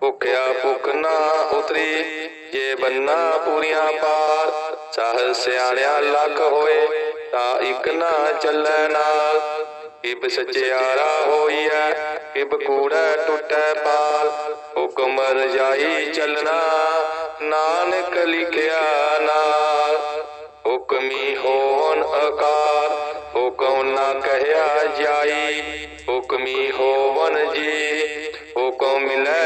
ਭੁਖਿਆ ਭੁਖ ਨਾ ਉਤਰੀ, ਜੇ ਬੰਨਾ ਪੂਰੀਆਂ ਪਾਰ ਸਾਹ ਸਿਆਣਿਆ ਲੱਖ ਹੋਏ, ਤਾਂ ਇੱਕ ਨਾ ਚੱਲੈ ਨਾਲ। ਇਬ ਸਚਿਆਰਾ ਹੋਈਐ ਇਬ ਕੂੜੈ ਟੁੱਟੈ ਪਾਲ। ਹੁਕਮ ਰਜਾਈ ਚੱਲਣਾ, ਨਾਨਕ ਲਿਖਿਆ ਨਾਲ। ਹੁਕਮੀ ਹੋਣ ਆਕਾਰ ਹੁਕਮ ਨਾ ਕਹਿਆ ਜਾਈ। ਹੁਕਮੀ ਹੋਵਨ ਜੀ, ਹੁਕਮ ਮਿਲੈ ਵਡਿਆਈ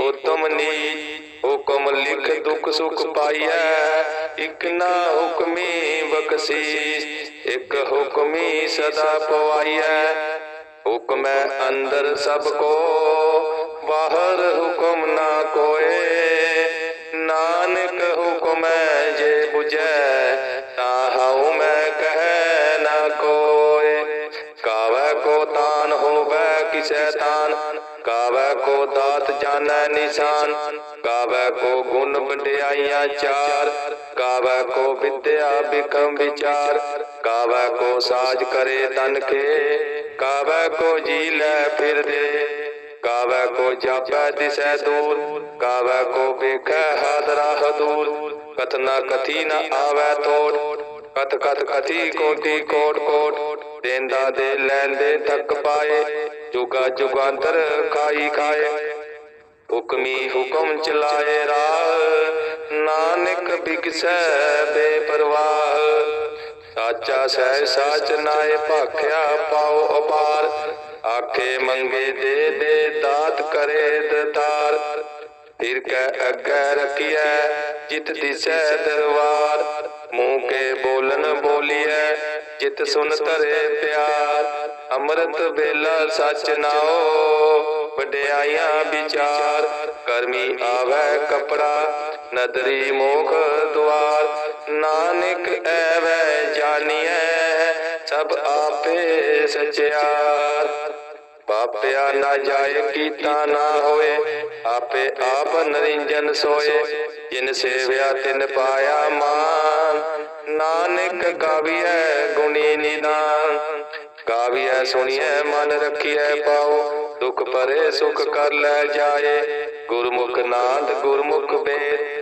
ਹੁਕਮੀ ਉਤਮ ਹੁਕਮ ਲਿਖ ਦੁਖ ਸੁਖ ਪਾਈਐ। ਇਕ ਨਾ ਹੁਕਮੀ ਬਖਸ਼ੀਸ਼, ਇਕ ਹੁਕਮੀ ਸਦਾ ਪਵਾਈਐ। ਹੁਕਮੈ ਅੰਦਰ ਸਭ ਕੋ, ਬਾਹਰ ਹੁਕਮ ਨਾ ਕੋਏ। ਨਾਨਕ ਹੁਕਮੈ ਜੇ 부ਜੈ ਕੋ ਦਾਤ ਜਾਣੈ ਨਿਸ਼ਾਨ। ਕਾਵੈ ਕੋ ਗੁਣ ਵਡਿਆਈਆਂ ਚਾਰ। ਕਾਵੈ ਕੋ ਵਿਦਿਆ ਬਿਕਮ ਵਿਚਾਰ। ਕਾਵੈ ਕੋ ਸਾਜ ਕਰੇ ਤਨ ਕੇ ਕਾਵੈ ਕੋ ਜੀ ਲੈ ਫਿਰਦੇ ਕਾਵੈ ਕੋ ਜਾਪੈ ਦਿਸੈ ਦੂਰ। ਕਾਵੈ ਕੋ ਵੇਖੈ ਹਾਦਰਾ ਹਦੂਰ। ਕਥਨਾ ਕਥੀ ਨ ਆਵੈ ਤੋੜ ਕਥ ਕਥ ਕਥੀ ਕੋਟੀ ਕੋਟ ਕੋਟ। ਦੇਂਦਾ ਦੇ ਲੈਂਦੇ ਥੱਕ ਪਾਏ। ਜੁਗਾ ਜੁਗਾਂਤਰ ਖਾਈ ਖਾਏ। ਹੁਕਮੀ ਹੁਕਮ ਚਲਾਏ ਰਾਹ। ਨਾਨਕ ਬਿਕਸੈ ਬੇਪਰਵਾਹ। ਸਾਚਾ ਸਹਿ ਸਾਚ ਨਾਏ ਭਾਖਿਆ ਪਾਉ ਅਪਾਰ। ਆਖੇ ਮੰਗੇ ਦੇ ਦੇ ਦਾਤ ਕਰੇ ਦਤਾਰ। ਫਿਰ ਕੈ ਅੱਗੇ ਰਖੀਐ, ਜਿਤ ਦਿਸੈ ਦਰਬਾਰ। ਮੂੰਹ ਕੇ ਬੋਲਨ ਬੋਲੀਐ ਜਿਤ ਸੁਨ ਧਰੇ ਪਿਆਰ, ਅੰਮ੍ਰਿਤ ਵੇਲਾ ਸੱਚ ਨਾਓ ਵਡਿਆਈਆਂ ਵਿਚਾਰ, ਕਰਮੀ ਆਵੈ ਕਪੜਾ, ਨਦਰੀ ਮੋਖ ਦੁਆਰ, ਨਾਨਕ ਐਵੈ ਜਾਣੀਐ ਸਭ ਆਪੇ ਸਚਿਆਰ। ਪਾਪਿਆ ਨਾ ਜਾਏ ਕੀਤਾ ਨਾ ਹੋਏ, ਆਪੇ ਆਪ ਨਰਿੰਜਨ ਸੋਏ, ਜਿਨ ਸੇਵਿਆ ਤਿਨ ਪਾਇਆ ਮਾਨ। ਨਾਨਕ ਗਾਵੀਐ ਗੁਣੀ ਨਿਦਾਨ। ਗਾਵੀਐ ਸੁਣੀਐ ਮਨ ਰੱਖੀਐ ਪਾਉ ਦੁਖ ਪਰੇ ਸੁਖ ਕਰ ਲੈ ਜਾਏ। ਗੁਰਮੁਖ ਨਾਦ ਗੁਰਮੁਖ ਬੇਦ।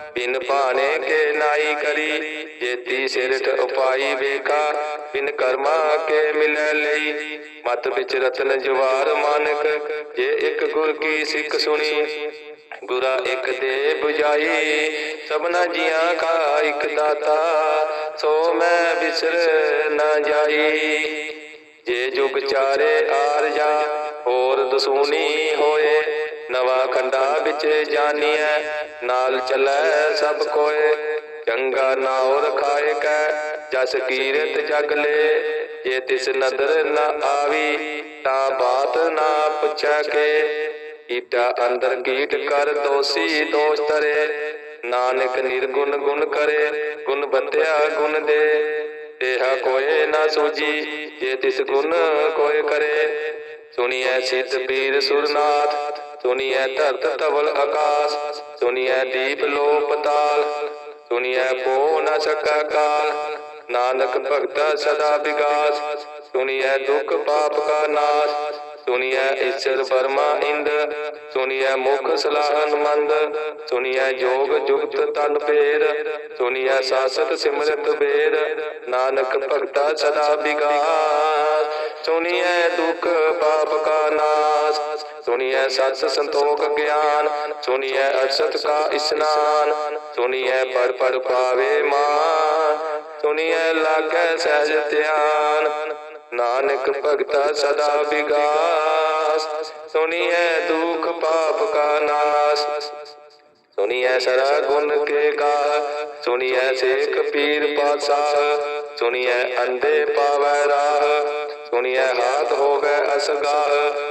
ਬਿਨ ਭਾਣੇ ਕੇ ਨਾਈ ਕਰੀ, ਜੇਤੀ ਸਿਰਠ ਉਪਾਈ ਵੇਖਾ, ਬਿਨ ਕਰਮਾ ਕੇ ਮਿਲੈ ਲਈ। ਮਤ ਵਿੱਚ ਰਤਨ ਜਵਾਰ ਮਾਨਕ, ਜੇ ਇੱਕ ਗੁਰ ਕੀ ਸਿੱਖ ਸੁਣੀ, ਗੁਰਾ ਇੱਕ ਦੇ 부ਜਾਈ। ਸਭਨਾ ਜੀਆਂ ਕਾ ਇੱਕ ਦਾਤਾ, ਸੋ ਮੈਂ ਬਿਸਰ ਨਾ ਜਾਈ। ਜੇ ਜੁਗ ਚਾਰੇ ਆਰ ਜਾ, ਹੋਰ ਦਸੂਨੀ ਹੋਏ ਨਵਾ ਖੰਡਾ ਵਿੱਚ ਜਾਨੀਐ, ਨਾਲ ਚੱਲੈ ਸਭ ਕੋਏ। ਚੰਗਾ ਨਾਉ ਰਖਾਏ ਕੈ, ਜਸ ਕੀਰਤ ਜਗ ਲੈ। ਜੇ ਤਿਸ ਨਦਰ ਨ ਆਵੀ, ਤਾਂ ਬਾਤ ਨਾ ਪੁੱਛੈ ਕੇ। ਕੀਟਾ ਅੰਦਰ ਕੀਟ ਕਰ ਦੋਸੀ ਦੋਸ਼ ਤਰੇ ਨਾਨਕ ਨਿਰਗੁਣ ਗੁਣ ਕਰੇ, ਗੁਣ ਬੰਦਿਆ ਗੁਣ ਦੇ। ਤੇਹਾ ਕੋਏ ਨਾ ਸੂਜੀ, ਜੇ ਤਿਸ ਗੁਣ ਕੋਏ ਕਰੇ। ਸੁਣੀਐ ਸਿੱਧ ਪੀਰ ਸੁਰਨਾਥ ਸੁਣੀਐ ਧਰਤ ਧਵਲ ਆਕਾਸ, ਸੁਣੀਐ ਦੀਪ ਲੋ ਪਤਾਲ ਸੁਣੀਐ ਪੋ ਨ ਸਕਾ ਕਾਲ। ਨਾਨਕ ਭਗਤਾ ਸਦਾ ਵਿਗਾਸ, ਸੁਣੀਐ ਦੁਖ ਪਾਪ ਕਾ ਨਾਸ, ਸੁਣੀਐ ਈਸ਼ਰ ਬਰਮਾ ਇੰਦ, ਸੁਣੀਐ ਮੁਖ ਸਲਾਹਨ ਮੰਦ ਸੁਣੀਐ ਜੋਗ ਜੁਗਤ ਤਨ ਪੇਰ ਸੁਣੀਐ ਸਾਸਤ ਸਿਮਰਤ ਬੇਰ ਨਾਨਕ ਭਗਤਾ ਸਦਾ ਵਿਗਾਸ, ਸੁਣੀਐ ਦੁਖ ਪਾਪ ਕਾ ਨਾਸ ਸੁਣੀਐ ਸਤ ਸੰਤੋਖ ਗਿਆਨ, ਸੁਣੀਐ ਅਸਤ ਕਾ ਇਸਨਾਨ, ਸੁਣੀਐ ਪੜ ਪੜ ਪਾਵੇ ਮਾਨ, ਸੁਣੀਐ ਲਾਗੈ ਸਹਿਜ ਧਿਆਨ। ਨਾਨਕ ਭਗਤਾ ਸਦਾ ਵਿਗਾਸ, ਸੁਣੀਐ ਦੁਖ ਪਾਪ ਕਾ ਨਾਸ। ਸੁਣੀਐ ਸਰਾ ਗੁਣ ਕੇ ਗਾ ਸੁਣੀਐ ਸੇਖ ਪੀਰ ਪਾਤਸ਼ਾਹ, ਸੁਣੀਐ ਅੰਧੇ ਪਾਵੈ ਰਾਹ, ਸੁਣੀਐ ਹਾਥ ਹੋਵੇ ਅਸਗਾਹ।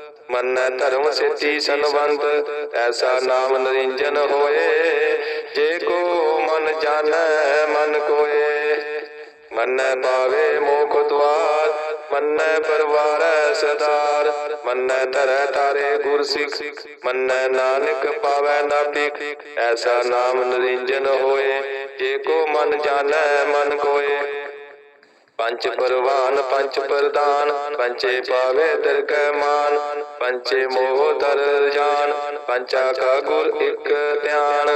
ਮੰਨੈ ਧਰਮ ਸੇਤੀ ਸੰਵੰਤ ਐਸਾ ਨਾਮ ਨਰਿੰਜਨ ਹੋਏ। ਜੇ ਕੋ ਮਨ ਜਾਣੈ, ਮਨ ਕੋਏ। ਮੰਨੈ ਪਾਵੇ ਮੋਖ ਦਵਾਰ ਮੰਨੈ ਪਰਵਾਰੈ ਸਦਾਰ ਮੰਨੈ ਧਰੈ ਤਾਰੇ ਗੁਰ ਸਿੱਖ, ਮੰਨੈ ਨਾਨਕ ਪਾਵੈ ਨਾ ਭਿਖ ਐਸਾ ਨਾਮ ਨਰਿੰਜਨ ਹੋਏ। ਜੇ ਕੋ ਮਨ ਜਾਣੈ, ਮਨ ਕੋਏ। ਪੰਚ ਪਰਵਾਨ ਪੰਚ ਪ੍ਰਦਾਨ ਪੰਚੇ ਪਾਵੇ ਦਰਗਹਿ ਮਾਨ ਪੰਚੇ ਮੋਹ ਦਰਜਾਨ ਪੰਚਾ ਕਾ ਗੁਰ ਇੱਕ ਧਿਆਨ।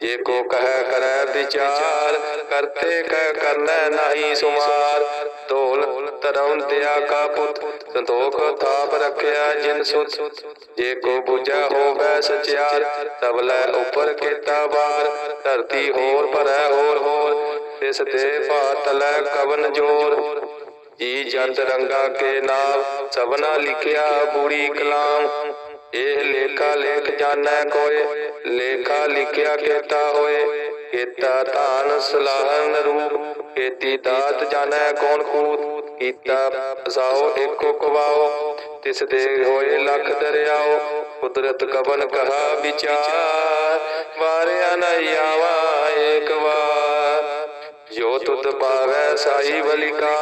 ਜੇ ਕੋ ਕਹਿ ਕਰੈ ਵਿਚਾਰ, ਕਰਤੇ ਕਹਿ ਕਰਨੈ ਨਹੀਂ ਸੁਮਾਰ। ਢੋਲ ਧਰਮ ਦਿਆ ਕਾ ਪੁੱਤ, ਸੰਤੋਖ ਥਾਪ ਰਖਿਆ ਜਿਨ ਸੁਤ। ਜੇ ਕੋ ਬੁਝੈ ਹੋਵੇ ਸਚਿਆਰ ਤਬ ਲੈ ਉਪਰ ਕੀਤਾ ਬਾਰ ਧਰਤੀ ਹੋਰ ਭਰੈ ਹੋਰ ਹੋਰ ਤਿਸ ਤੇ ਭਾਤ ਲੈ ਕਵਨ ਜੋਰ। ਜੀ ਜੰਤ ਰੰਗਾ ਕੇ ਨਾਮ, ਸਭਨਾ ਲਿਖਿਆ ਬੂੜੀ ਕਲਾਮ। ਇਹ ਲੇਖਾ ਲੇਖ ਜਾਣੈ ਕੋਏ, ਲੇਖਾ ਲਿਖਿਆ ਕੀਤਾ ਹੋਏ। ਕੀਤਾ ਧਾਨ ਸਲਾਹਨ ਰੂਪ, ਕੀਤੀ ਦਾਤ ਜਾਣੈ ਕੌਣ ਕੂਤ। ਕੀਤਾ ਫਸਾਓ ਏਕੋ ਕਵਾਓ, ਤਿਸ ਦੇ ਹੋਏ ਲੱਖ ਦਰਿਆਓ। ਕੁਦਰਤ ਕਵਨ ਕਹਾ ਵਿਚਾਰ, ਵਾਰਿਆ ਨ ਆਵਾ ਏਕ ਵਾਰ। ਜੋ ਤੁਧ ਪਾਵੈ ਸਾਈ ਬਲਿਕਾ,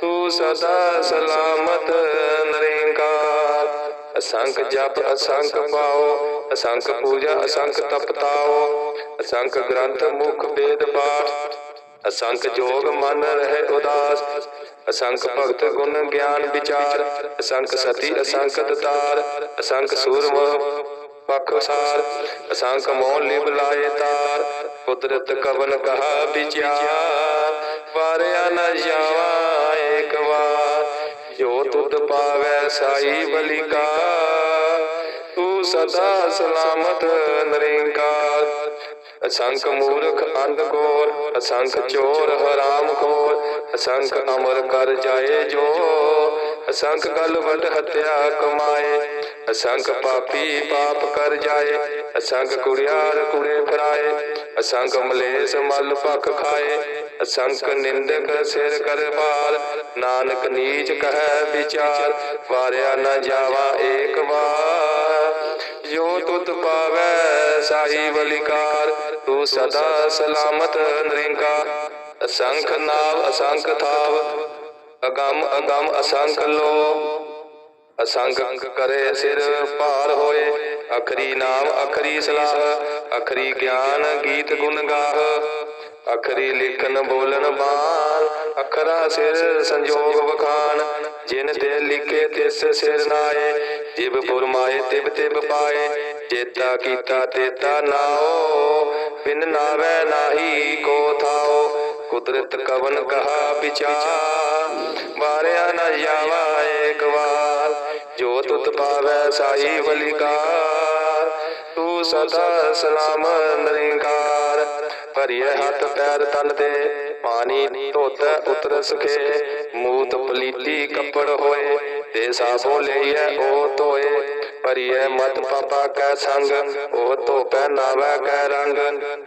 ਤੂੰ ਸਦਾ ਸਲਾਮਤ ਨਰੇਂਕਾਰ। ਅਸੰਖ ਜਪ, ਅਸੰਖ ਪਾਓ, ਅਸੰਖ ਪੂਜਾ, ਅਸੰਖ ਤਪਤਾਓ, ਅਸੰਖ ਗ੍ਰੰਥ ਮੁਖ ਵੇਦ ਪਾਠ। ਅਸੰਖ ਜੋਗ ਮਨ ਰਹਿ ਉਦਾਸ, ਅਸੰਖ ਭਗਤ ਗੁਣ ਗਿਆਨ ਵਿਚਾਰ। ਅਸੰਖ ਸਤੀ, ਅਸੰਖ ਦਤਾਰ ਅਸੰਖ ਸੂਰਮ ਪਖਸਾਰ ਅਸੰਖ ਮੋਹ ਲਿਵ ਲਾਏ ਤਾਰ। ਕੁਦਰਤ ਕਵਨ ਕਹਾ ਵਿਚਾਰ ਵਾਰਿਆ ਨ ਜਾਵਾ ਏਕ ਵਾਰ। ਜੋ ਤੁਧ ਪਾਵੈ ਸਾਈ ਬਲਿਕਾ, ਤੂੰ ਸਦਾ ਸਲਾਮਤ ਨਰੇਂਕਾਰ। ਅਸੰਖ ਮੂਰਖ ਅੰਧ ਕੋਰ, ਅਸੰਖ ਚੋਰ ਹਰਾਮ ਖੋਰ ਅਸੰਖ ਅਮਰ ਕਰ ਜਾਏ ਜੋ ਅਸੰਖ ਗਲ ਵਟ ਹਤਿਆ ਕਮਾਏ, ਅਸੰਖ ਪਾਪੀ ਪਾਪ ਕਰ ਜਾਏ, ਅਸੰਖ ਕੁੜਿਆਰ ਕੁੜੇ ਫਰਾਏ, ਅਸੰਖ ਮਲੇਸ ਮਲ ਭਖ ਖਾਏ, ਅਸੰਖ ਨਿੰਦਕ ਸਿਰ ਕਰ ਭਾਰ ਨਾਨਕ ਨੀਚ ਕਹੈ ਵਿਚਾਰ, ਵਾਰਿਆ ਨ ਜਾਵਾ ਏਕ ਵਾਰ। ਜੋ ਤੁਤ ਪਾਵੈ ਸਾਈ ਬਲਿਕਾਰ ਤੂੰ ਸਦਾ ਸਲਾਮਤ ਨਰਿੰਕਾਰ। ਅਸੰਖ ਨਾਵ ਅਸੰਖ ਥਾਵ ਅਗੰਮ ਅਗੰਮ ਅਸੰਖ ਲੋ ਅਸੰਖ ਕਰੇ ਸਿਰ ਭਾਰ ਹੋਏ। ਅਖਰੀ ਨਾਮ, ਅਖਰੀ ਸਲਾਹ। ਅਖਰੀ ਗਿਆਨ ਗੀਤ ਗੁਣ ਗਾਹ। ਅਖਰੀ ਲਿਖਨ ਬੋਲਨ ਬਾਣ। ਅਖਰਾ ਸਿਰ ਸੰਜੋਗ ਵਖਾਨ ਜਿਨ ਤੇ ਲਿਖੇ ਤਿਸ ਸਿਰ ਨਾਏ। ਜਿਬ ਫੁਰਮਾਏ ਤਿਬ ਤਿਬ ਪਾਏ। ਚੇਤਾ ਕੀਤਾ ਤੇਤਾ ਨਾਓ। ਬਿਨ ਨਾਵੇ ਨਾਹੀ ਕੋ ਥਾਓ। ਕੁਦਰਤ ਕਵਨ ਕਹਾ ਵਿਚਾਰ। ਵਾਰਿਆ ਨਾ ਜਾਵਾ ਏਕ ਵਾਰ। ਜੋ ਤੁਤ ਪਾਵੈ ਸਾਈ ਬਲਿਕਾਰ ਤੂੰ ਸਦਾ ਸਲਾਮ ਨਰਿੰਕਾਰ। ਭਰੀਏ ਹੱਥ ਪੈਰ ਤਨ ਦੇ ਪਾਣੀ ਧੋਤ ਉਤਰ ਸਕੇ ਮੂਤ ਪਲੀਤੀ ਕੱਪੜ ਹੋਏ, ਤੇ ਸਾਬੋ ਲਈਐ ਉਹ ਧੋਏ। ਭਰੀਏ ਮਤ ਪਾਪਾ ਕੈ ਸੰਗ, ਉਹ ਧੋ ਪਹਿਨਾਵੈ ਕੈ ਰੰਗ।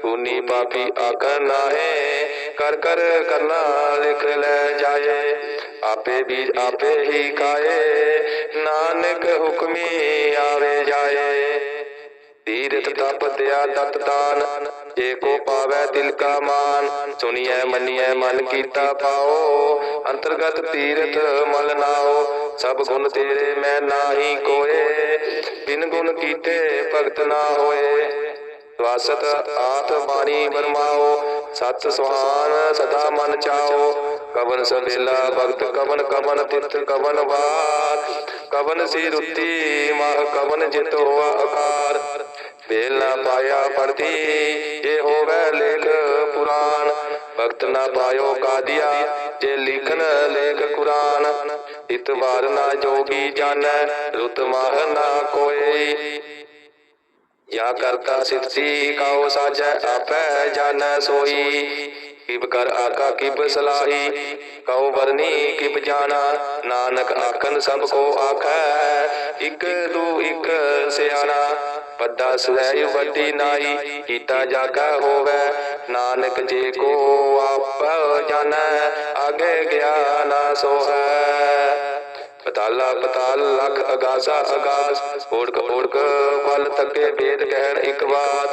ਤੂਨੀ ਪਾਪੀ ਆਖਰ ਨਾਹੇ, ਕਰ ਕਰ ਕਰਨਾ ਲਿਖ ਲੈ ਜਾਏ। ਆਪੇ ਵੀ ਆਪੇ ਹੀ ਕਾਏ ਨਾਨਕ ਹੁਕਮੀ ਆਵੇ ਜਾਏ। ਤੀਰਥ ਤਪ ਦਿਆ ਦਤ ਦਾਨ, ਜੇ ਕੋ ਪਾਵੈ ਤਿਲ ਕਾ ਮਾਨ। ਸੁਣੀਐ, ਮੰਨੀਐ, ਮਨ ਕੀਤਾ ਪਾਓ, ਅੰਤਰਗਤ ਤੀਰਥ ਮਲ ਨਾਓ। ਸਭ ਗੁਣ ਤੇਰੇ ਮੈਂ ਨਾਹੀ ਕੋਏ, ਬਿਨ ਗੁਣ ਕੀਤੇ ਭਗਤ ਨਾ ਹੋਏ। ਵਾਸਤ ਆਤ ਬਾਣੀ ਬਰਮਾਓ ਸਤ ਸੁਹਾਨ ਸਦਾ ਮਨ ਚਾਓ। ਕਵਨ ਸਵੇਲਾ ਭਗਤ, ਕਵਨ ਕਵਨ ਤਿਤ ਕਵਨ ਵਾਰ। ਕਵਨ ਸੀ ਰੁੱਤੀ ਮਾਹ ਕਵਨ ਜਿਤ ਹੋਆ ਮੇਲ ਨਾ ਪਾਇਆ ਪਰਤੀ ਜੇ ਹੋਵੇ ਲੇਖ ਪੁਰਾਨ ਭਗਤ ਨਾ ਪਾਇਓ ਕਾਦੀਆ, ਜੇ ਲਿਖਨ ਲੇਖ ਕੁਰਾਨ। ਇਤਵਾਰ ਨਾ ਜੋਗੀ ਜਾਣੈ, ਰੁਤ ਮਾਹ ਨਾ ਕੋਈ ਯਾ ਕਰਤਾ ਸਿਫਤੀ ਕਾਉ ਸਾਜੈ, ਆਪੈ ਜਾਣੈ ਸੋਈ। ਕਿਬ ਕਰ ਆਕਾ ਕਿਬ ਸਲਾਹੀ, ਕਉ ਵਰਨੀ ਕਿਬ ਜਾਣਾ, ਨਾਨਕ ਆਖਨ ਸਭ ਕੋ ਆਖੈ, ਇਕ ਦੂ ਇਕ ਸਿਆਣਾ ਪੱਦਾ ਸਵੈ ਵੱਡੀ ਨਾਈ, ਕੀਤਾ ਜਾਗਾ ਹੋਵੇ, ਨਾਨਕ ਜੇ ਕੋ ਆਪ ਜਾਣੈ ਅਗੇ ਗਿਆਨ ਸੋਹੈ। ਪਤਾਲਾ ਪਤਾਲ ਲਖ ਅਗਾਸਾ ਅਗਾਸ ਓੜਕ ਓੜਕ ਫਲ ਤੱਕੇ ਵੇਦ ਕਹਿਣ ਇੱਕ ਬਾਤ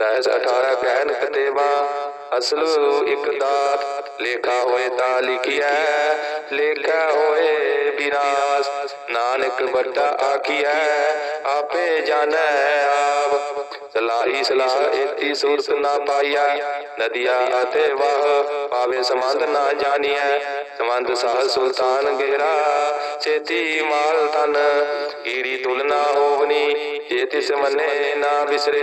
ਦਸ 18 ਕਹਿਣ ਕਤੇਵਾ ਅਸਲ ਇੱਕ ਦਾਤ ਲੇਖਾ ਹੋਏ ਤਾਂ ਲਿਖਿਆ ਲੇਖਾ ਹੋਏ ਵਿਨਾਸ਼ ਨਾਨਕ ਵੱਡਾ ਆਖੀਐ, ਆਪੇ ਜਾਣੈ ਆਪ। ਸਲਾਹੀ ਸਲਾਹ ਏਤੀ ਸੂਰਤ ਨਾ ਪਾਈਆ ਨਦੀਆ ਅਤੇ ਵਾਹ ਪਾਵੇ ਸੰਬੰਧ ਨਾ ਜਾਣੀਐ। ਸੰਬੰਧ ਸਾਹ ਸੁਲਤਾਨ ਗੇਰਾ ਚੇਤੀ ਮਾਲ ਤਨ ਈੜੀ ਤੁਲਨਾ ਹੋਵਨੀ, ਜੇ ਤਿਸ ਮੰਨੇ ਨਾ ਵਿਸਰੇ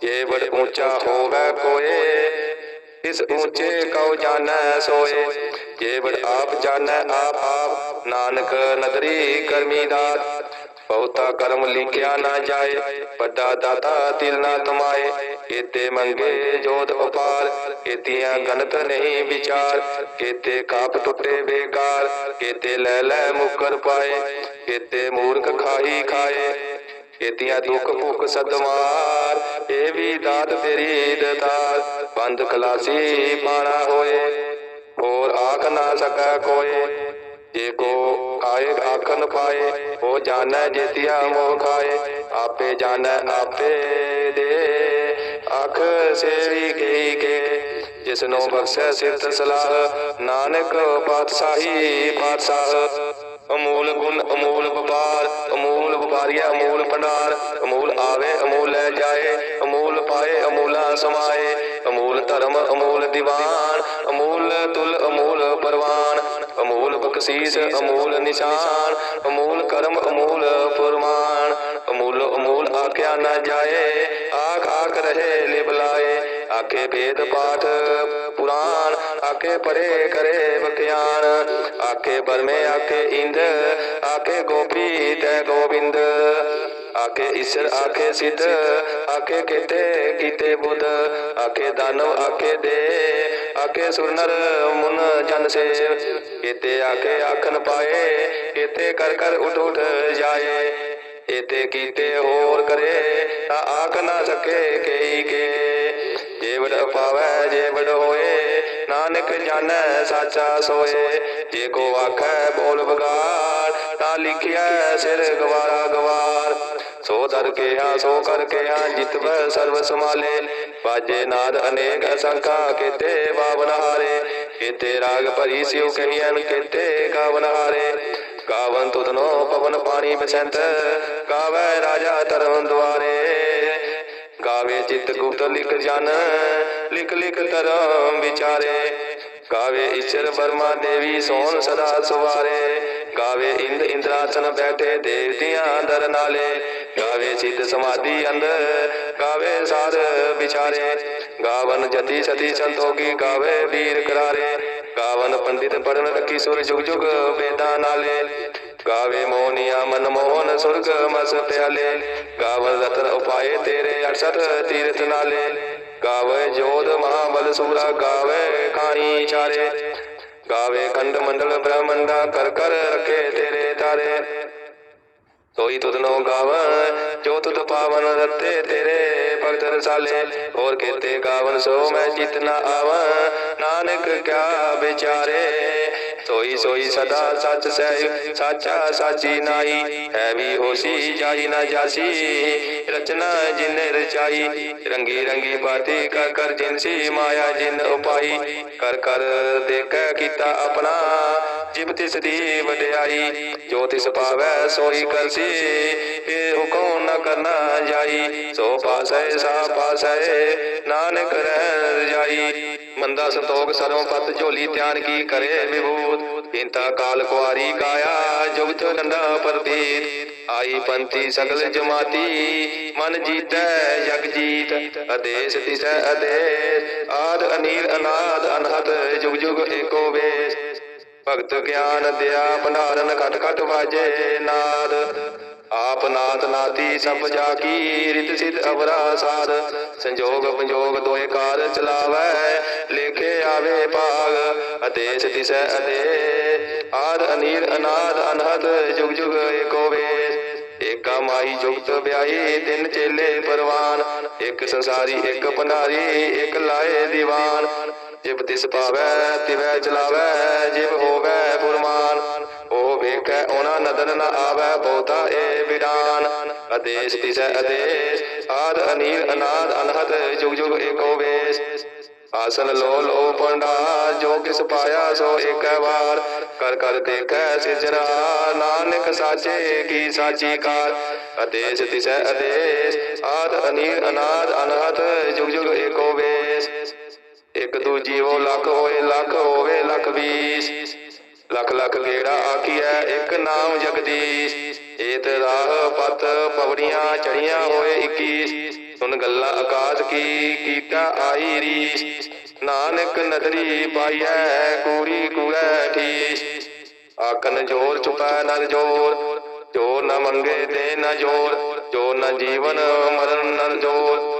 ਜੇ ਵਡ ਉੱਚਾ ਹੋਵੇ ਕੋਏ, ਇਸ ਉੱਚੇ ਕਉ ਜਾਣੈ ਸੋਏ। ਜੇ ਵਡ ਆਪ ਜਾਣੈ ਆਪ ਆਪ, ਨਾਨਕ ਨਦਰੀ ਕਰਮੀ ਦਾਤ। ਬਹੁਤਾ ਕਰਮ ਲਿਖਿਆ ਨਾ ਜਾਏ, ਵੱਡਾ ਦਾਤਾ ਤਿਲ ਨਾ ਤਮਾਏ। ਕੀਤੇ ਮੰਗੇ ਜੋਤ ਉਪਾਰ, ਕੀਤੀਆਂ ਗਣਤ ਨਹੀਂ ਵਿਚਾਰ। ਕੀਤੇ ਕਾਪ ਟੁੱਟੇ ਬੇਕਾਰ, ਕੀਤੇ ਲੈ ਲੈ ਮੁਕਰ ਪਾਏ। ਕੀਤੇ ਮੂਰਖ ਖਾਈ ਖਾਏ। ਕੀਤੀਆਂ ਦੁੱਖ ਭੁੱਖ ਸਦਵਾਰ ਇਹ ਵੀ ਦਾਤ ਤੇਰੀ ਦਤਾਰ। ਬੰਦ ਖਲਾਸੀ ਪਾਣਾ ਹੋਏ, ਹੋਰ ਆਖ ਨਾ ਸਕੈ ਕੋਏ। ਜੇ ਕੋ ਆਏ ਆਖਨ ਪਾਏ, ਉਹ ਜਾਣੈ ਜੇਤਿਆ ਮੋਹ ਖਾਏ। ਆਪੇ ਜਾਣੈ, ਆਪੇ ਦੇ। ਅੱਖ ਸੇਵੀ ਗਈ ਕੇ ਜਿਸ ਨੂੰ ਬਖਸ਼ੈ ਸਿਰਤ ਸਲਾਹ। ਨਾਨਕ ਪਾਤਸ਼ਾਹੀ ਪਾਤਸ਼ਾਹ, ਅਮੂਲ ਗੁਣ, ਅਮੂਲ ਵਪਾਰ। ਅਮੂਲ ਵਪਾਰੀਆ, ਅਮੂਲ ਭੰਡਾਰ, ਅਮੂਲ ਆਵੇ, ਅਮੂਲ ਲੈ ਜਾਏ, ਅਮੂਲ ਪਾਏ, ਅਮੂਲਾ ਸਮਾਏ, ਅਮੂਲ ਧਰਮ, ਅਮੂਲ ਦੀਵਾਨ, ਅਮੂਲ ਤੁਲ, ਅਮੂਲ ਪਰਵਾਨ, ਅਮੂਲ ਬਖਸ਼ੀਸ, ਅਮੂਲ ਨਿਸ਼ਾਨ, ਅਮੂਲ ਕਰਮ, ਅਮੂਲ ਫਰਮਾਨ, ਅਮੂਲ ਅਮੂਲ ਆਖਿਆ ਨਾ ਜਾਏ ਆਖ ਆਖ ਰਹੇ ਲਿਵ ਲਾਏ ਆਖੇ ਵੇਦ ਪਾਠ, ਪੁਰਾਣ ਆਖੇ ਪਰੇ ਕਰੇ ਬਖਿਆਨ ਆਖੇ ਬਰਮੇ, ਆਖੇ ਇੰਦ, ਆਖੇ ਗੋਪੀ ਤੈ ਗੋਬਿੰਦ। ਆਖੇ ਈਸ਼ਰ, ਆਖੇ ਸਿੱਧ, ਆਖੇ ਕੀਤੇ ਕੀਤੇ ਬੁੱਧ। ਆਖੇ ਦਾਨਵ, ਆਖੇ ਦੇ, ਆਖੇ ਸੁਰਨਰ, ਮੁਨ ਜਨ ਸੇ ਕੀਤੇ ਆਖੇ ਆਖਨ ਪਾਏ ਕੀਤੇ ਕਰ ਕਰ ਉਠ ਉਠ ਜਾਏ। ਇਤੇ ਕੀਤੇ ਹੋਰ ਕਰੇ ਤਾਂ ਆਖ ਨਾ ਸਕੇ ਕਈ ਕੇ। ਜੇ ਪਾਵੈ ਜੇ ਵਡ ਨਾਨਕ ਜਾਣੈ, ਸਾਚਾ ਸੋਏ। ਜੇ ਕੋ ਆਖੈ, ਬੋਲ ਬਗਾੜ ਤਾਂ ਲਿਖਿਆ ਸਿਰ ਗਵਾਰਾ ਗਵਾਰ। ਸੋ ਦਰ ਕਿਹਾ, ਸੋ ਕਰ ਕਿਹਾ ਜਿਤਵੈ ਸਰਬ ਸਮਾਲੇ ਬਾਜੇ ਨਾਦ ਅਨੇਕ ਅਸੰਖਾ, ਕੀਤੇ ਬਾਵਨ ਹਾਰੇ। ਕੀਤੇ ਰਾਗ ਭਰੀ ਸਿਉ ਕਹੀਐਨ, ਕੀਤੇ ਗਾਵਨ ਹਾਰੇ। ਗਾਵਨ ਤੁਧਨੋ ਪਵਨ ਪਾਣੀ ਬਸੰਤ, ਗਾਵੇ ਰਾਜਾ ਧਰਮ ਦੁਆਰੇ। ਗਾਵੇ ਚਿਤ ਗੁਪਤ ਲਿਖ ਜਨ ਲਿਖ ਲਿਖ ਧਰਮ ਵਿਚਾਰੇ। ਗਾਵੇ ਈਸ਼ਰ ਵਰਮਾ ਦੇਵੀ ਸੋਨ ਸਦਾ ਸੁਵਾਰੇ। ਗਾਵੇ ਇੰਦ ਇੰਦਰਾਸਨ ਬੈਠੇ ਦੇਵਤਿਆਂ ਦਰ ਨਾਲੇ। ਗਾਵੇ ਸਿੱਧ ਸਮਾਧੀ ਅੰਦਰ ਗਾਵੇ ਸਾਰ ਵਿਚਾਰੇ। ਗਾਵਨ ਜਤੀ ਸਤੀ ਸੰਤੋਗੀ, ਗਾਵੇ ਵੀਰ ਕਰਾਰੇ। ਗਾਵਨ ਪੰਡਿਤ ਪੜਨ ਰਖੀ ਸੁਰ ਜੁਗ ਜੁਗ ਵੇਦਾਂ ਨਾਲੇ। ਗਾਵੇ ਮੋਨੀਆ ਮਨ ਮੋਹਨ ਸੁਰਗ ਮਸ ਪਿਆਲੇ ਗਾਵਨ ਰਤਨ ਉਪਾਏ ਤੇਰੇ 68 ਤੀਰਥ ਨਾਲੇ। ਗਾਵੇ ਜੋਧ ਮਹਾਬਲ ਸੂਰਾ ਗਾਵੇ ਕਾਣੀ ਚਾਰੇ। ਗਾਵੇ ਖੰਡ ਮੰਡਲ ਬ੍ਰਹਮੰਡਾ ਕਰ ਕਰ ਰਖੇ ਤੇਰੇ ਤਾਰੇ। ਸੋਈ ਤੁਧ ਨੋ ਗਾਵਨ ਜੋ ਤੁਧ ਪਾਵਨ ਰਤੇ ਤੇਰੇ ਭਗਤ ਰਸਾਲੇ। ਹੋਰ ਕੇਤੇ ਗਾਵਨ ਸੋ ਮੈਂ ਜਿਤ ਆਵਾਂ, ਨਾਨਕ ਕਿਆ ਵਿਚਾਰੇ। ਸੋਈ ਸੋਈ ਸਦਾ ਸੱਚ ਸਹਿ ਸਾਚਾ ਸਾਚੀ ਨਾਈ। ਹੈ ਵੀ ਹੋਸੀ, ਜਾਈ ਨਾ ਜਾਸੀ। ਰਚਨਾ ਜਿਨ ਰਚਾਈ, ਰੰਗੀ ਰੰਗੀ ਬਾਤੀ ਕਰ ਕਰ ਜਿਨਸੀ ਮਾਇਆ ਜਿਨ ਉਪਾਈ। ਕਰ ਕਰ ਦੇਖੈ ਕੀਤਾ ਆਪਣਾ। ਜਿਬ ਤਿਸ ਦੀ ਵਡਿਆਈ, ਜੋ ਤਿਸ ਪਾਵੈ ਸੋਈ ਕਰਸੀ ਇਹ ਹੁਕਮ ਨ ਕਰਨਾ ਜਾਈ। ਸੋ ਪਾਸੈ, ਸਾ ਪਾਸੈ, ਨਾਨਕ ਰਹਿ ਰਜਾਈ ਮੰਦਾ ਸੰਤੋਖ ਸਰਵ ਪਤ, ਝੋਲੀ ਧਿਆਨ ਕੀ ਕਰੇ ਵਿਭੂਤ? ਪਿੰਤਾ ਕਾਲ ਕੁਆਰੀ ਕਾਇਆ, ਜੁਗ ਨੰਦਾ ਪਰਤੀਤ। ਆਈ ਪੰਥੀ ਸਗਲ ਜਮਾਤੀ, ਮਨ ਜੀਤੈ ਜਗ ਜੀਤ। ਅਦੇਸ ਤਿਸੈ ਅਦੇਸ ਆਦ ਅਨੀਲ ਅਨਾਦ ਅਨਹਤ ਜੁਗ ਜੁਗ ਏਕੋ ਵੇਸ। ਭਗਤ ਗਿਆਨ ਦਿਆ ਭੰਡਾਰਨ ਖਟ ਖਟ ਵਾਜੇ ਨਾਦ। ਆਪ ਨਾਥ ਨਾਤੀ ਸਭ ਜਾ ਕੀ ਰਿਤ ਸਿਧ ਅਵਰਾ ਸਾਧ ਸੰਜੋਗ ਪੰਜੋਗ ਦੋਏ ਕਾਰ ਚਲਾਵੈ, ਲੇਖੇ ਆਵੇ ਭਾਗ। ਅਦੇਸ ਤਿਸੈ ਅਦੇ ਆਦ ਅਨੀਲ ਅਨਾਦ ਅਨਹਦ, ਜੁਗ ਜੁਗ ਏਕੋ ਵੇਸ। ਏਕਾ ਮਾਈ ਜੁਗਤ ਵਿਆਹੀ ਤਿੰਨ ਚੇਲੇ ਪਰਵਾਨ। ਇੱਕ ਸੰਸਾਰੀ, ਇੱਕ ਭੰਡਾਰੀ, ਇੱਕ ਲਾਏ ਦੀਵਾਨ। ਜਿਬ ਤਿਸ ਪਾਵੈ ਤਿਵੈ ਚਲਾਵੈ, ਜਿਬ ਹੋਵੈ ਫੁਰਮਾਨ ਉਹ ਵੇਖੈ, ਉਹਨਾਂ ਨਦਰ ਨ ਆਵੈ, ਬਹੁਤਾ ਏ ਵਿਡਾਨ ਅਦੇਸ ਤਿਸੈ ਅਦੇਸ ਆਦ ਅਨੀਲ, ਅਨਾਦ, ਅਨਹਦ, ਜੁਗ ਜੁਗ ਏਕੋ ਵੇਸ। ਆਸਨ ਲੋ ਲੋ ਪੰਡਾ ਜੋ ਕਿਸ ਪਾਇਆ ਸੋ ਏਕੈ ਵਾਰ। ਕਰ ਕਰ ਦੇਖੈ ਸਿਜਰਾ ਨਾਨਕ ਸਾਚੇ ਕੀ ਸਾਚੀ ਕਾਰ। ਅਦੇਸ ਤਿਸੈ ਅਦੇਸ ਆਦ ਅਨੀਲ, ਅਨਾਦ, ਅਨਹਦ, ਜੁਗ ਜੁਗ ਏਕੋ ਵੇਸ। ਇੱਕ ਦੂਜੀ ਜੀਵੋ ਲੱਖ ਹੋਏ, ਲੱਖ ਹੋਵੇ, ਲੱਖ ਵੀਸ ਲੱਖ ਲੱਖ ਗੇੜਾ ਆਖੀਐ? ਇੱਕ ਨਾਮ ਜਗਦੀਸ਼। ਏਤ ਰਾਹ ਪਤ ਪਵੜੀਆਂ ਚੜੀਆਂ ਹੋਏ 21 ਸੁਨ ਗੱਲਾਂ ਆਕਾਸ਼ ਕੀ ਕੀਤਾ ਆਈ ਰੀਸ। ਨਾਨਕ ਨਦਰੀ ਪਾਈਐ ਕੂੜੀ ਕੂੜੈ ਠੀਸ। ਆਕਨ ਜੋਰ ਚੁਪੈ ਨਰ ਜੋਰ, ਜੋ ਨ ਮੰਗੇ ਦੇ ਨ ਜੋਰ, ਜੋ ਨ ਜੀਵਨ ਮਰਨ ਨਰ ਜੋਰ।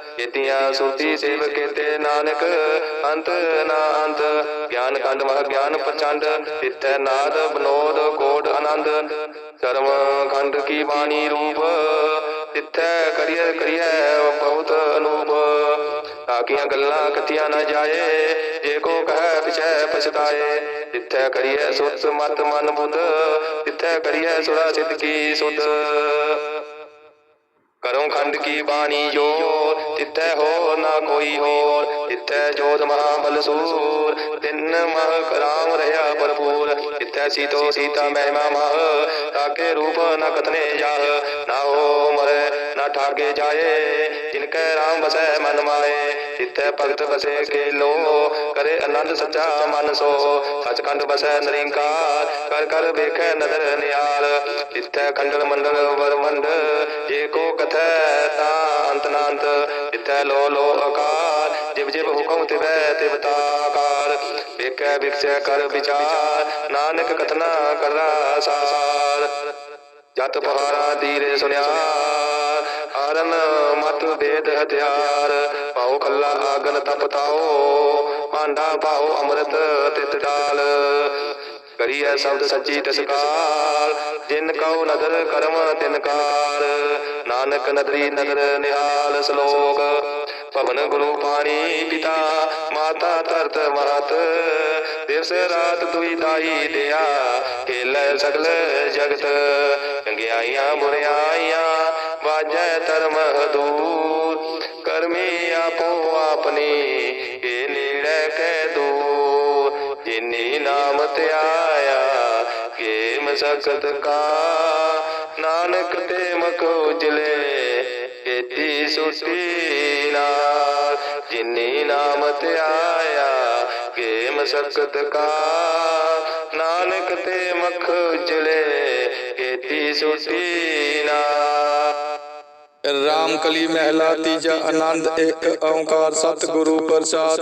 ਕੇਤੀਆਂ ਸੁਰਤੀ ਸੇਵ ਕੇਤੇ ਨਾਨਕ, ਅੰਤ ਨਾ ਅੰਤ ਗਿਆਨ ਕੰਡ ਮਹ ਗਿਆਨ ਪ੍ਰਚੰਡ, ਤਿੱਥੈ ਨਾਦ ਬਨੋਦ ਕੋਟ ਆਨੰਦ। ਕਰਮ ਖੰਡ ਕੀ ਬਾਣੀ ਰੂਪ, ਤਿੱਥੈ ਕਰੀਏ ਕਰਿਐ ਬਹੁਤ ਅਨੂਪ। ਤਾਕੀਆਂ ਗੱਲਾਂ ਕਥੀਆਂ ਨਾ ਜਾਏ, ਜੇ ਕੋ ਕਹੈ ਪਿਛੈ ਪਛਤਾਏ। ਤਿੱਥੈ ਕਰੀਐ ਸੁਤ ਮਤ ਮਨ ਬੁੱਧ, ਤਿੱਥੈ ਕਰੀਏ ਸੁਰਾ ਸਿੱਧ ਕੀ ਸੁਧ। ਕਰੋ ਖੰਡ ਕੀ ਬਾਣੀ ਜੋ ਤਿੱਥੈ ਹੋ ਨਾ ਕੋਈ ਹੋਰ। ਤਿੱਥੈ ਜੋਤ ਮਹਾਬਲ ਸੂਰ ਤਿੰਨ ਮਹ ਕਰਾਮ ਰਹਾ ਭਰਪੂਰ। ਤਿੱਥੈ ਸੀਤੋ ਸੀਤਾ ਮਹਿਮਾ ਮਹ ਤਾਕੇ ਰੂਪ ਨ ਕਥਨੇ ਜਾਹ। ਨਾ ਹੋ ਮਰੇ, ਨਾ ਠਾਗੇ ਜਾਏ ਜਿਨ ਜਿਨਕੈ ਰਾਮ ਵਸੈ ਮਨ ਮਾਏ। ਤਿੱਥੈ ਭਗਤ ਵਸੇ ਕੇ ਲੋ ਕਰੇ ਆਨੰਦ ਸੱਚਾ ਮਨ ਸੋ। ਸਚਖੰਡ ਵਸੈ ਨਰਿੰਕਾਰ, ਕਰ ਕਰ ਵੇਖੈ ਨਦਰ ਨਿਆਲ ਤਿੱਥੈ ਖੰਡਲ ਮੰਡਲ ਵਰਮੰਡ ਜੇ ਕੋ ਕਥੈ ਤਾ ਅੰਤ ਨਾੰਤ। ਤਿੱਥੈ ਲੋ ਲੋ ਆਕਾਰ ਜਿਵ ਜਿਵ ਹੁਕਮ ਤਿਵੈ ਤਿਵਤਾ ਤਾਕਾਰ, ਵੇਖੈ ਵਿਖਸੈ ਕਰ ਵਿਚਾਰ, ਨਾਨਕ ਕਥਨਾ ਕਰਨਾ ਸਾਰ। ਜਤ ਪਹਾਰਾ ਦੀਰੇ ਸੁਨਿਆ ਹਰਨ ਮਤ ਵੇਦ ਹਥਿਆਰ ਪਾਉ ਖੱਲਾ ਆਗਨ ਤਪਤਾਓ ਭਾਂਡਾ ਪਾਉ ਅੰਮ੍ਰਿਤ ਤਿਤ ਡਾਲ ਕਰੀਐ ਸ਼ਬਦ ਸੱਚੀ ਤਸਕਾਰ, ਜਿਨ ਕਉ ਨਦਰ ਕਰਮ ਤਿਨ ਕਾਰ। ਨਾਨਕ ਨਦਰੀ ਨਦਰ ਨਿਹਾਲ ਸ਼ਲੋਕ ਭਵਨ ਗੁਰੂ ਪਾਣੀ ਪਿਤਾ, ਮਾਤਾ ਧਰਤ ਮਾਤ ਦਿਵਸ ਰਾਤ ਦੁਈ ਦਾਈ ਦਿਆ, ਖੇਲੇ ਸਗਲ ਜਗਤ ਚੰਗਿਆਈਆਂ ਬੁਰਿਆਈਆਂ ਵਾਜੈ ਧਰਮ ਹਦੂਰ ਕਰਮੀ ਆਪੋ ਆਪਣੀ ਇਹ ਨੀੜੇ ਕਹਿ ਦੂਰ ਜਿਨੀ ਨਾਮ ਧਿਆਇਆ ਕੇ ਮਸਕਤ ਕਾ, ਨਾਨਕ ਤੇ ਮਖ ਜਲੇ ਕੀਤੀ ਸੁਟੀ ਨਾਲ ਜਿਨੀ ਨਾਮ ਧਿਆਇਆ ਕੇ ਮਸਕਤ ਕਾ। ਨਾਨਕ ਤੇ ਮਖ ਉਜਲੇ ਕੀਤੀ ਸੁਟੀ ਨਾਲ ਰਾਮ ਕਲੀ ਮਹਿਲਾ ਤੀਜਾ ਆਨੰਦ, ਇੱਕ ਓੰਕਾਰ ਸਤਿਗੁਰੂ ਪ੍ਰਸਾਦ।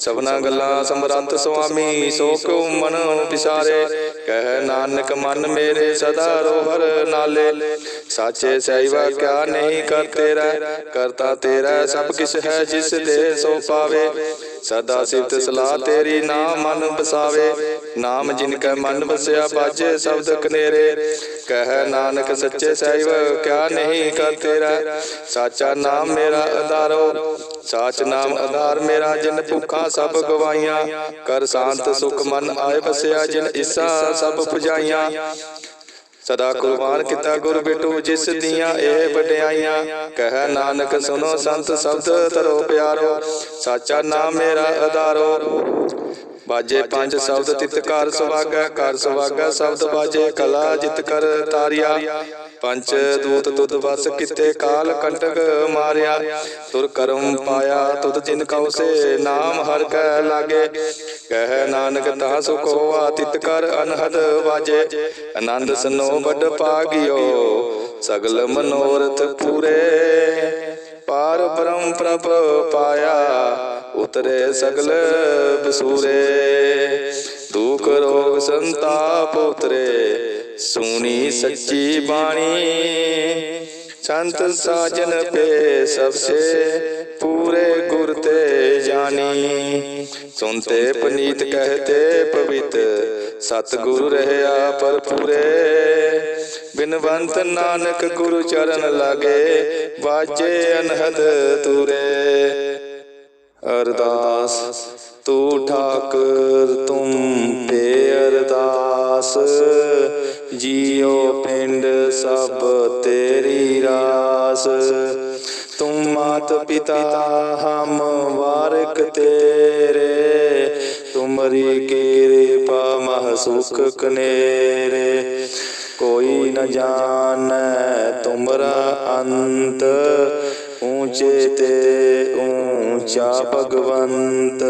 ਸਭਨਾ ਗੱਲਾਂ ਸਮਰੰਤ ਸੁਆਮੀ, ਸੋ ਕਿਉ ਮਨ ਵਿਸਾਰੇ ਕਹਿ ਨਾਨਕ ਮਨ ਮੇਰੇ ਸਦਾ ਰੋ ਨਾਲੇ। ਸਾਚੇ ਸਹਿਵਾ ਕਿਆ ਨਹੀਂ ਕਰ ਤੇਰਾ, ਕਰਤਾ ਤੇਰਾ ਸਭ ਕਿਛ ਹੈ ਜਿਸ ਦੇ ਸੋ ਪਾਵੇ। ਸਦਾ ਸਿਫਤ ਸਲਾਹ ਤੇਰੀ ਨਾਮ ਮਨ ਬਸਾਵੇ ਨਾਮ ਜਿਨ ਕੈ ਮਨ ਬਸਿਆ ਬਾਜੇ ਸ਼ਬਦ ਕਨੇਰੇ ਕਹਿ ਨਾਨਕ ਸੱਚੇ ਸਹਿਬ ਕਿਆ ਨਹੀਂ ਕਰ ਤੇਰਾ। ਸਾਚਾ ਨਾਮ ਮੇਰਾ ਆਧਾਰੋ ਸਾਚ ਨਾਮ ਆਧਾਰ ਮੇਰਾ ਜਿਨ ਭੁੱਖਾਂ ਸਭ ਗਵਾਈਆਂ। ਕਰ ਸ਼ਾਂਤ ਸੁਖ ਮਨ ਆਏ ਬਸਿਆ ਜਿਨ ਇਸਾ ਸਭ ਪੁਜਾਈਆਂ। ਸਦਾ ਕੁਰਬਾਨ ਕੀਤਾ ਗੁਰ ਬਿਟੂ ਜਿਸ ਦੀਆਂ ਇਹ ਵਡਿਆਈਆਂ। ਕਹਿ ਨਾਨਕ ਸੁਨੋ ਸੰਤ ਸ਼ਬਦ ਤਰੋ ਪਿਆਰੋ। ਸਾਚਾ ਨਾਮ ਮੇਰਾ ਆਧਾਰੋ ਬਾਜੇ ਪੰਜ ਸ਼ਬਦ ਤਿਤ ਕਰ ਸੁਭਾਗੈ ਕਰ ਸੁਭਾਗੈ ਸ਼ਬਦ ਬਾਜੇ ਕਲਾ ਜਿਤ ਕਰ ਤਾਰਿਆ। ਪੰਜ ਦੂਤ ਤੁਧ ਵਸ ਕਿਤੇ ਕਾਲ ਕੰਟਕ ਮਾਰਿਆ। ਤੁਰ ਕਰਮ ਪਾਇਆ ਤੁਧ ਜਿਨ ਕਉ ਸੇ ਨਾਮ ਹਰ ਕੈ ਲਾਗੇ। ਕਹਿ ਨਾਨਕ ਤਾ ਸੁਖ ਹੋਆ ਤਿਤ ਕਰ ਅਨਹਦ ਵਾਜੇ। ਆਨੰਦ ਸਨੋ ਵੱਡ ਪਾਗਿਓ। ਸਗਲ ਮਨੋਰਥ ਪੂਰੇ। ਪਾਰ ਬ੍ਰਹਮ ਪ੍ਰਭ ਪਾਇਆ, ਉਤਰੇ ਸਗਲ ਬਸੂਰੇ। ਦੁਖ ਰੋਗ ਸੰਤਾਪ ਉਤਰੇ, ਸੁਣੀ ਸੱਚੀ ਬਾਣੀ। ਸੰਤ ਸਾਜਨ ਪੇ ਸਭਸੇ ਪੂਰੇ ਗੁਰ ਤੇ ਜਾਣੀ। ਸੁਨਤੇ ਪਨੀਤ, ਕਹਤੇ ਪਵਿੱਤ, ਸਤਿਗੁਰ ਰਹਿਆ ਪਰ ਪੂਰੇ ਬਿਨਵੰਤ ਨਾਨਕ ਗੁਰੂ ਚਰਨ ਲਾਗੇ ਬਾਜੇ ਅਨਹਦ ਤੂਰੇ। ਅਰਦਾਸ, ਤੂੰ ਠਾਕਰ, ਤੁਮ ਤੇ ਅਰਦਾਸ। ਜੀਉ ਪਿੰਡ ਸਭ ਤੇਰੀ ਰਾਸ। ਤੁਮ ਮਾਤ ਪਿਤਾ ਹਮ ਵਾਰਕ ਤੇਰੇ। ਤੁਮਰੀ ਕਿਰਪਾ ਮਹ ਸੁਖ ਕਨੇਰੇ। ਕੋਈ ਨ ਜਾਣੈ ਤੁਮਰਾ ਅੰਤ। ਊਚੇ ਤੇ ਊਚਾ ਭਗਵੰਤ।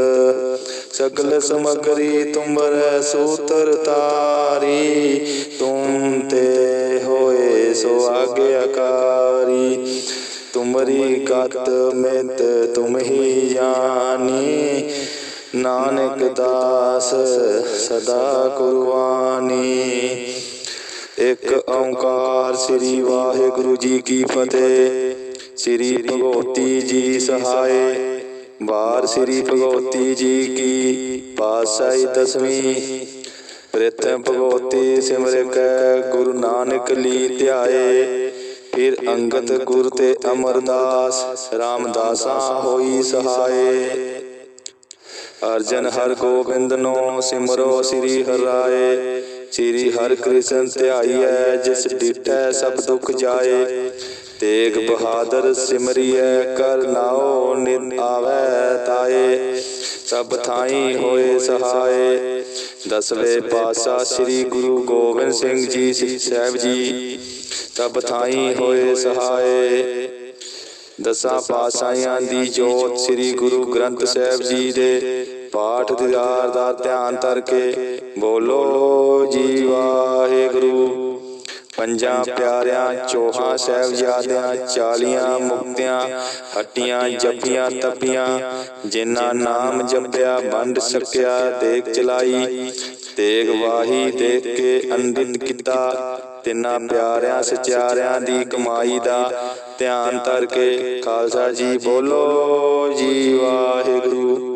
ਸਗਲ ਸਮਗਰੀ ਤੁਮਰ ਸੂਤਰ ਤਾਰੀ। ਤੁਮ ਤੇ ਹੋਏ ਸੋ ਆਗਿਆਕਾਰੀ ਤੁਮਰੀ ਗਤ ਮਿਤ ਤੁਮ ਹੀ ਜਾਨੀ ਨਾਨਕ ਦਾਸ ਸਦਾ ਕੁਰਬਾਨੀ। ਇੱਕ ਓੰਕਾਰ ਸ੍ਰੀ ਵਾਹਿਗੁਰੂ ਜੀ ਕੀ ਫਤਿਹ। ਸ੍ਰੀ ਭਗਵਤੀ ਜੀ ਸਹਾਏ। ਵਾਰ ਸ੍ਰੀ ਭਗਵਤੀ ਜੀ ਕੀ ਪਾਸਾਈ ਦਸਵੀਂ। ਪ੍ਰਥਮ ਭਗਵਤੀ ਸਿਮਰ ਕੈ ਗੁਰੂ ਨਾਨਕ ਲੀ ਧਿਆਏ। ਫਿਰ ਅੰਗਤ ਗੁਰ ਤੇ ਅਮਰਦਾਸ ਰਾਮਦਾਸਾ ਹੋਈ ਸਹਾਏ। ਅਰਜਨ ਹਰ ਗੋਬਿੰਦ ਨੋ ਸਿਮਰੋ ਸ੍ਰੀ ਹਰਿ ਰਾਏ। ਸ੍ਰੀ ਹਰਿ ਕ੍ਰਿਸ਼ਨ ਧਿਆਈਐ ਜਿਸ ਡਿਠੈ ਸਭ ਦੁਖ ਜਾਏ। ਤੇਗ ਬਹਾਦਰ ਸਿਮਰਿਐ, ਕਰ ਨਾਉ ਨਿਰ ਆਵੈ ਤਾਏ। ਸਭ ਥਾਈ ਹੋਏ ਸਹਾਏ। ਦਸਵੇਂ ਪਾਤਸ਼ਾਹ ਸ੍ਰੀ ਗੁਰੂ ਗੋਬਿੰਦ ਸਿੰਘ ਜੀ ਸਿੱਖ ਸਾਹਿਬ ਜੀ, ਸਭ ਥਾਈ ਹੋਏ ਸਹਾਏ। ਦਸਾਂ ਪਾਤਸ਼ਾਹਾਂ ਦੀ ਜੋਤ ਸ੍ਰੀ ਗੁਰੂ ਗ੍ਰੰਥ ਸਾਹਿਬ ਜੀ ਦੇ। ਪਾਠ ਦੀਦਾਰ ਦਾ ਧਿਆਨ ਧਰ ਕੇ ਬੋਲੋ ਜੀ ਵਾਹਿਗੁਰੂ। ਪੰਜਾਂ ਪਿਆਰਿਆਂ, ਚੋਹਾਂ ਸਾਹਿਬਜ਼ਾਦਿਆਂ, ਚਾਲੀਆਂ ਮੁਕਤਿਆਂ, ਹੱਟੀਆਂ ਜਪੀਆਂ ਤਪੀਆਂ, ਜਿਨ੍ਹਾਂ ਨਾਮ ਜਪਿਆ, ਵੰਡ ਸਕਿਆ ਦੇਖ ਚਲਾਈ ਤੇਗ ਵਾਹੀ, ਦੇਖ ਕੇ ਅੰਡਿਤ ਕੀਤਾ। ਤਿੰਨਾਂ ਪਿਆਰਿਆਂ, ਸਚਿਆਰਿਆਂ ਦੀ ਕਮਾਈ ਦਾ ਧਿਆਨ ਧਰ ਕੇ ਖਾਲਸਾ ਜੀ ਬੋਲੋ ਜੀ ਵਾਹਿਗੁਰੂ।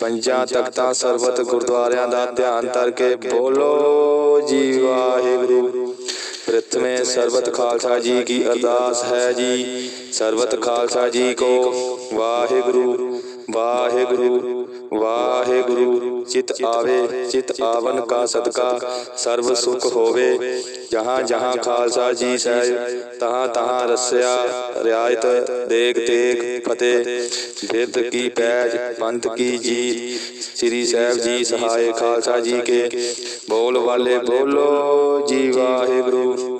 ਪੰਜਾਂ ਤਖਤਾਂ ਸਰਬਤ ਗੁਰਦੁਆਰਿਆਂ ਦਾ ਧਿਆਨ ਧਰ ਕੇ ਬੋਲੋ ਜੀ ਵਾਹਿਗੁਰੂ। ਪ੍ਰਥਮੇ ਸਰਬਤ ਖਾਲਸਾ ਜੀ ਕੀ ਅਰਦਾਸ ਹੈ ਜੀ। ਸਰਬਤ ਖਾਲਸਾ ਜੀ ਕੋ। ਵਾਹਿਗੁਰੂ। ਵਾਹਿਗੁਰੂ ਵਾਹਿਗੁਰੂ ਚਿਤ ਆਵੇ ਚਿਤ ਆਵਨ ਕਾ ਸਦਕਾ ਸਰਬ ਸੁਖ ਹੋਵੇ। ਜਹਾਂ ਜਹਾਂ ਖਾਲਸਾ ਜੀ ਸਹਿ ਤਹਾਂ ਤਹਾਂ ਰਸਿਆ ਰਿਆਇਤ ਦੇਖ ਦੇਖ ਫਤਿਹ। ਬਿਰਦ ਕੀ ਪੈਜ ਪੰਥ ਕੀ ਜੀਤ। ਸ੍ਰੀ ਸਾਹਿਬ ਜੀ ਸਹਾਇ ਖਾਲਸਾ ਜੀ ਕੇ। ਬੋਲ ਵਾਲੇ ਬੋਲੋ ਜੀ ਵਾਹਿਗੁਰੂ।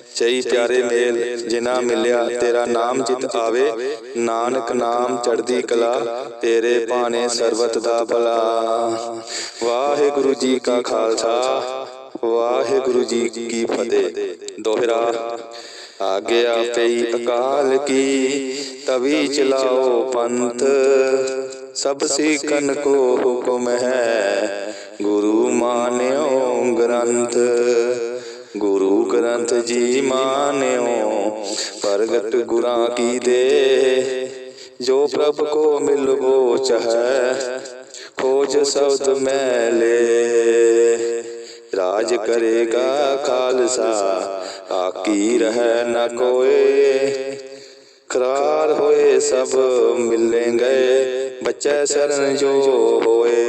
ਚਈ ਪਿਆਰੇ ਮੇਲ ਜਿਨਾ ਮਿਲਿਆ ਤੇਰਾ ਨਾਮ ਜਿਤ ਆਵੇ ਨਾਨਕ ਨਾਮ ਚੜਦੀ ਕਲਾ ਤੇਰੇ ਭਾਣੇ ਸਰਬਤ ਦਾ ਭਲਾ। ਵਾਹਿਗੁਰੂ ਜੀ ਕਾ ਖਾਲਸਾ। ਵਾਹਿਗੁਰੂ ਜੀ ਕੀ ਫਤਿਹ। ਦੋਹਰਾ। ਆਗਿਆ ਪਈ ਅਕਾਲ ਕੀ। ਤਵੀ ਚਲਾਓ ਪੰਥ। ਸਭ ਸਿੱਖਨ ਕੋ ਹੁਕਮ ਹੈ। ਗੁਰੂ ਮਾਨਿਓ ਗ੍ਰੰਥ। ਗੁਰੂ ਗ੍ਰੰਥ ਜੀ ਮਾਨਿਓ, ਪ੍ਰਗਟ ਗੁਰਾਂ ਕੀ ਦੇ? ਜੋ ਪ੍ਰਭ ਕੋ ਮਿਲਵੋ ਚਾਹੈ ਖੋਜ ਸ਼ਬਦ ਮੈਂ ਲੈ। ਰਾਜ ਕਰੇਗਾ ਖਾਲਸਾ ਆਕੀ ਰਹਿ ਨ ਕੋਏ। ਕਰਾਰ ਹੋਏ ਸਭ ਮਿਲेंगे ਬੱਚੇ ਸ਼ਰਨ ਜੋ ਹੋਏ।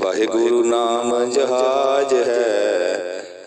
ਵਾਹਿਗੁਰੂ ਨਾਮ ਜਹਾਜ ਹੈ